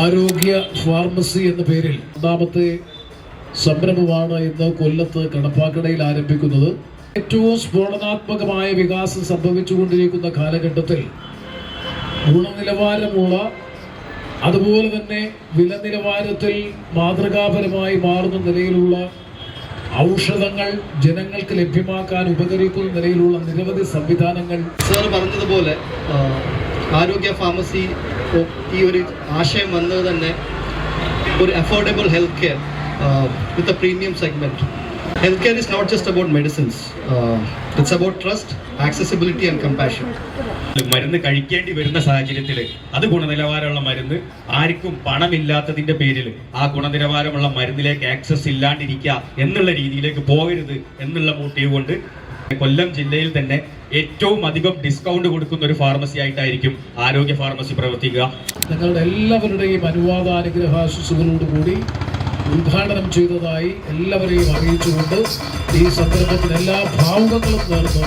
ആരോഗ്യ ഫാർമസി എന്ന പേരിൽ രണ്ടാമത്തെ സംരംഭമാണ് ഇന്ന് കൊല്ലത്ത് കടപ്പാക്കടയിൽ ആരംഭിക്കുന്നത്. ഏറ്റവും സ്ഫോടനാത്മകമായ വികാസം സംഭവിച്ചുകൊണ്ടിരിക്കുന്ന കാലഘട്ടത്തിൽ ഗുണനിലവാരമുള്ള അതുപോലെ തന്നെ വില നിലവാരത്തിൽ മാതൃകാപരമായി മാറുന്ന നിലയിലുള്ള ഔഷധങ്ങൾ ജനങ്ങൾക്ക് ലഭ്യമാക്കാൻ ഉപകരിക്കുന്ന നിലയിലുള്ള നിരവധി സംവിധാനങ്ങൾ. സാർ പറഞ്ഞതുപോലെ ആരോഗ്യ ഫാർമസി ഈ ഒരു ആശയം വന്നത് തന്നെ ഒരു affordable health care with a premium segment health care is not just about medicines it's about trust accessibility and compassion മരുന്ന് കഴിക്കേണ്ടി വരുന്ന സാഹചര്യത്തിൽ അത് ഗുണനിലവാരമുള്ള മരുന്ന് ആർക്കും പണമില്ലാത്തതിന്റെ പേരിൽ ആ ഗുണനിലവാരമുള്ള മരുന്നിലേക്ക് ആക്സസ് ഇല്ലാണ്ടിരിക്കുക എന്നുള്ള രീതിയിലേക്ക് പോകരുത് എന്നുള്ള മോട്ടീവ് കൊണ്ട് കൊല്ലം ജില്ലയിൽ തന്നെ ഏറ്റവും അധികം ഡിസ്കൗണ്ട് കൊടുക്കുന്ന ഒരു ഫാർമസി ആയിട്ടായിരിക്കും ആരോഗ്യ ഫാർമസി പ്രവർത്തിക്കുക. ഞങ്ങളുടെ എല്ലാവരുടെയും അനുവാദാനുഗ്രഹാശിസുകളോടുകൂടി ഉദ്ഘാടനം ചെയ്തതായി എല്ലാവരെയും അറിയിച്ചുകൊണ്ട് ഈ സന്ദർഭത്തിൽ എല്ലാ ഭാവുകങ്ങളും നേർന്നു.